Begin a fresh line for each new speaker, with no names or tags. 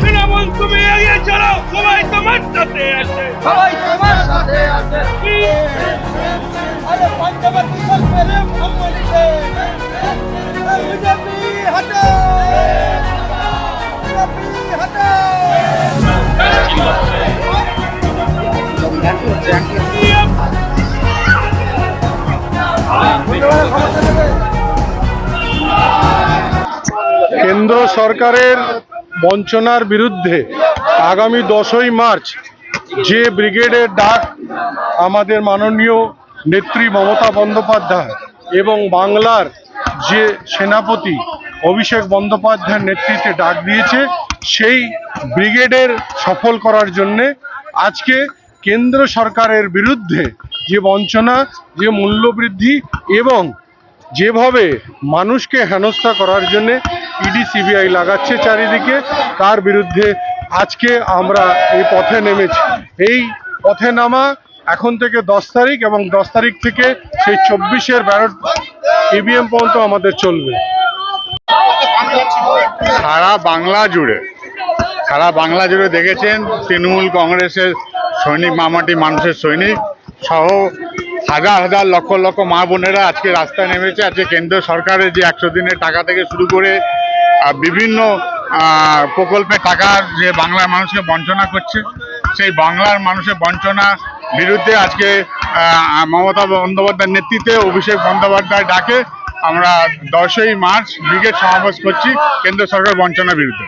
তৃণমূল তুমি এগিয়ে চলো। সবাই তোমার সাথে আছে।
সবাই তোমার সাথে আছে। আরে পঞ্চবতী পেলে মোহাম্মদকে বিজেপি হটো বিজেপি হটো
কেন্দ্র সরকারের বঞ্চনার বিরুদ্ধে আগামী দশই মার্চ যে ব্রিগেডের ডাক আমাদের মাননীয় নেত্রী মমতা বন্দ্যোপাধ্যায় এবং বাংলার যে সেনাপতি অভিষেক বন্দ্যোপাধ্যায়ের নেতৃত্বে ডাক দিয়েছে, সেই ব্রিগেডের সফল করার জন্যে আজকে কেন্দ্র সরকারের বিরুদ্ধে যে বঞ্চনা, যে মূল্যবৃদ্ধি এবং যেভাবে মানুষকে হেনস্থা করার জন্য ইডি সিবিআই লাগাচ্ছে চারিদিকে, তার বিরুদ্ধে আজকে আমরা এই পথে নেমেছি। এই পথে নামা এখন থেকে দশ তারিখ এবং দশ তারিখ থেকে সেই চব্বিশের ব্যালট ইভিএম পর্যন্ত আমাদের চলবে।
সারা বাংলা জুড়ে, সারা বাংলা জুড়ে দেখেছেন তৃণমূল কংগ্রেসের সৈনিক, মামাটি মানুষের সৈনিক সহ হাজার হাজার লক্ষ লক্ষ মা বোনেরা আজকে রাস্তায় নেমেছে। আজকে কেন্দ্র সরকারের যে একশো দিনের টাকা থেকে শুরু করে বিভিন্ন প্রকল্পে টাকার যে বাংলার মানুষকে বঞ্চনা করছে, সেই বাংলার মানুষের বঞ্চনা বিরুদ্ধে আজকে মমতা বন্দ্যোপাধ্যায়ের নেতৃত্বে অভিষেক বন্দ্যোপাধ্যায় ডাকে। আমরা দশই মার্চ ব্রিগেড সমাবেশ করছি কেন্দ্র সরকার বঞ্চনার বিরুদ্ধে।